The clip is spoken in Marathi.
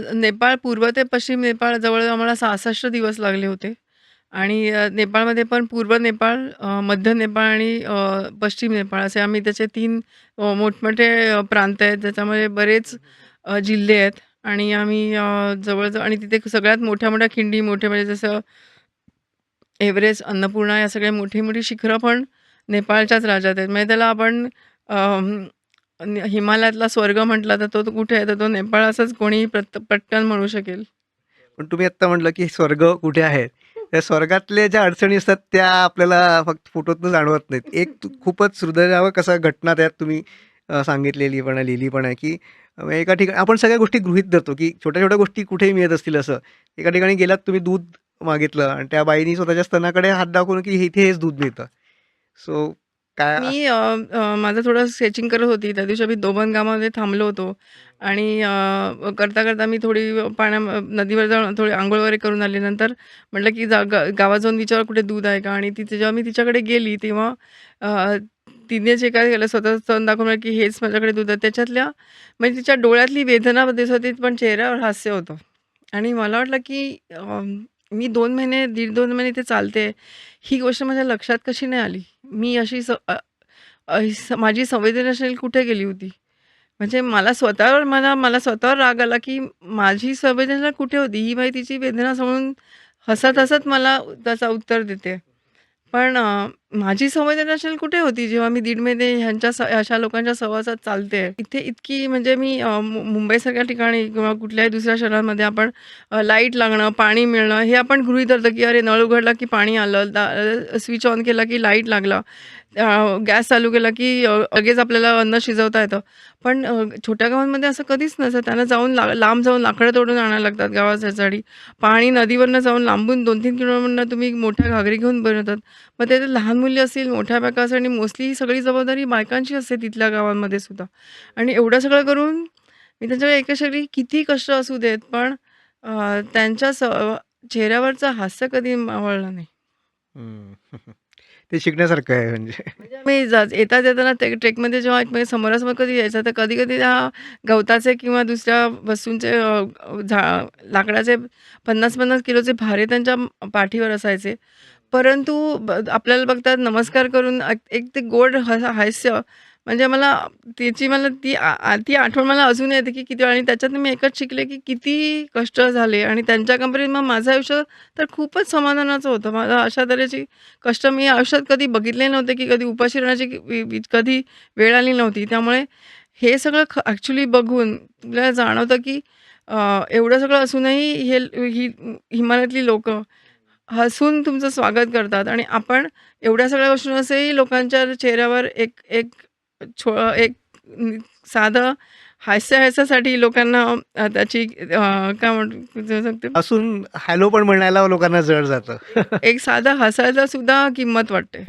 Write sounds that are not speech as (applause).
अ, नेपाळ पूर्व ते पश्चिम नेपाळ जवळ आम्हाला 66 दिवस लागले होते आणि अ, नेपाळमध्ये पण पूर्व नेपाळ, अ, मध्य नेपाळ आणि अ, पश्चिम नेपाळ असे आम्ही त्याचे 3 अ, मोठमोठे अ, प्रांत आहेत. त्याच्यामध्ये बरेच अ, जिल्हे आहेत आणि आम्ही अ, जवळ-जवळ आणि तिथे सगळ्यात मोठ्या-मोठ्या खिंडी मोठे म्हणजे जसं एव्हरेस्ट, अन्नपूर्णा या सगळ्या मोठी-मोठी शिखरं पण नेपाळच्याच राज्यात आहेत. म्हणजे त्याला आपण अं, आणि हिमालयातला स्वर्ग म्हटला तर तो कुठे आहे? तर तो नेपाळ असंच कोणी पट पटकन म्हणू शकेल. पण तुम्ही आत्ता म्हटलं, की स्वर्ग कुठे आहे? त्या स्वर्गातल्या ज्या अडचणी असतात त्या आपल्याला फक्त फोटोतनं जाणवत नाहीत. एक खूपच हृदयावर कसं घटना त्यात तुम्ही सांगितलेली पण आहे, लिहिली पण आहे, की एका ठिकाणी आपण सगळ्या गोष्टी गृहित धरतो, की छोट्या-छोट्या गोष्टी कुठेही मिळत असतील असं. एका ठिकाणी गेलात तुम्ही दूध मागितलं आणि त्या बाईनी स्वतःच्या स्तनाकडे हात दाखवून, की इथे हेच दूध मिळतं. सो काय मी अ, अ, माझं थोडं स्केचिंग करत होती. त्या दिवशी आम्ही दोबन गावामध्ये थांबलो होतो आणि अ, करता-करता मी थोडी पाण्या नदीवर जाऊन थोडी अंघोळ वगैरे करून आली. नंतर म्हटलं, की जा गा गावात जाऊन विचारावं कुठे दूध आहे का? आणि तिथे जेव्हा मी तिच्याकडे गेली तेव्हा अ, तिने जे काय केलं स्वतःचं तोंड दाखवलं, की हेच माझ्याकडे दूध आहे. त्याच्यातल्या म्हणजे तिच्या डोळ्यातली वेदना दिसत होती, पण चेहऱ्यावर हास्य होतं. आणि मला वाटलं, की मी दोन महिने, दीड दोन महिने ते चालते. ही गोष्ट माझ्या लक्षात कशी नाही आली? मी अशी स माझी संवेदनशील कुठे गेली होती? म्हणजे मला स्वतःवर मला मला स्वतःवर राग आला, की माझी संवेदनशील कुठे होती? ही बाई तिची वेदना समजून हसत-हसत मला त्याचा उत्तर देते. पण माझी संवेदनाशील कुठे होती जेव्हा मी दीड महिने ह्यांच्या स अशा लोकांच्या सहवासात चालते. इथे इतकी म्हणजे मी अ, मु मुंबईसारख्या ठिकाणी किंवा कुठल्याही दुसऱ्या शहरांमध्ये आपण अ, लाइट लागणं, पाणी मिळणं हे आपण गृहीत धरतो, की अरे नळ उघडला की पाणी आलं, दा स्विच ऑन केला की लाइट लागला, अ, गॅस चालू केला की अ, लगेच आपल्याला अन्न शिजवता येतं. पण अ, छोट्या गावांमध्ये असं कधीच नसतं. त्यांना जाऊन ला लांब जाऊन लाकडं तोडून आणायला लागतात गावासाठी. पाणी नदीवरनं जाऊन लांबून 2-3 किलोमीटरनं तुम्ही मोठ्या घागरी घेऊन बनवतात. मग ते लहान मुली असतील, मोठ्या बायका असतील आणि मोस्टली ही सगळी जबाबदारी बायकांची असते तिथल्या गावांमध्ये सुद्धा. आणि एवढं सगळं करून मी त्यांच्याकडे एकंदरीत किती कष्ट असू देत, पण त्यांच्या स चेहऱ्यावरचं हास्य कधी मावळलं नाही. (laughs) ते शिकण्यासारखं आहे म्हणजे. म्हणजे आम्ही जा येता-जाताना ते ट्रेकमध्ये जेव्हा एकमेकांच्या समोरासमोर कधी यायचं, तर कधी-कधी त्या गवताचे किंवा दुसऱ्या वस्तूंचे झा लाकडाचे 50-50 किलोचे भारे त्यांच्या पाठीवर असायचे. परंतु ब आपल्याला बघतात नमस्कार करून अ, एक ते गोड ह हास्य म्हणजे मला त्याची मला ती आ आ ती आठवण मला अजून येते, की किती वेळा आणि त्याच्यात मी एकच शिकले, की किती कष्ट झाले आणि त्यांच्या कंपनीत मग माझं आयुष्य तर खूपच समाधानाचं होतं. मला अशा तऱ्हेची कष्ट मी आयुष्यात कधी बघितले नव्हते, की कधी उपाशी राहण्याची वि वि कधी वेळ आली नव्हती. त्यामुळे हे सगळं ख ॲक्च्युली बघून आपल्याला जाणवतं, की अ, एवढं सगळं असूनही हे ही हिमालयातली लोकं हसून तुमचं स्वागत करतात आणि आपण एवढ्या सगळ्या गोष्टी असेही लोकांच्या चेहऱ्यावर एक एक छो एक साधं हास्य ह्याच्यासाठी लोकांना त्याची काय म्हणू असून हॅलो पण म्हणायला लोकांना जड जातं. एक साधं हसायला सुद्धा किंमत वाटते.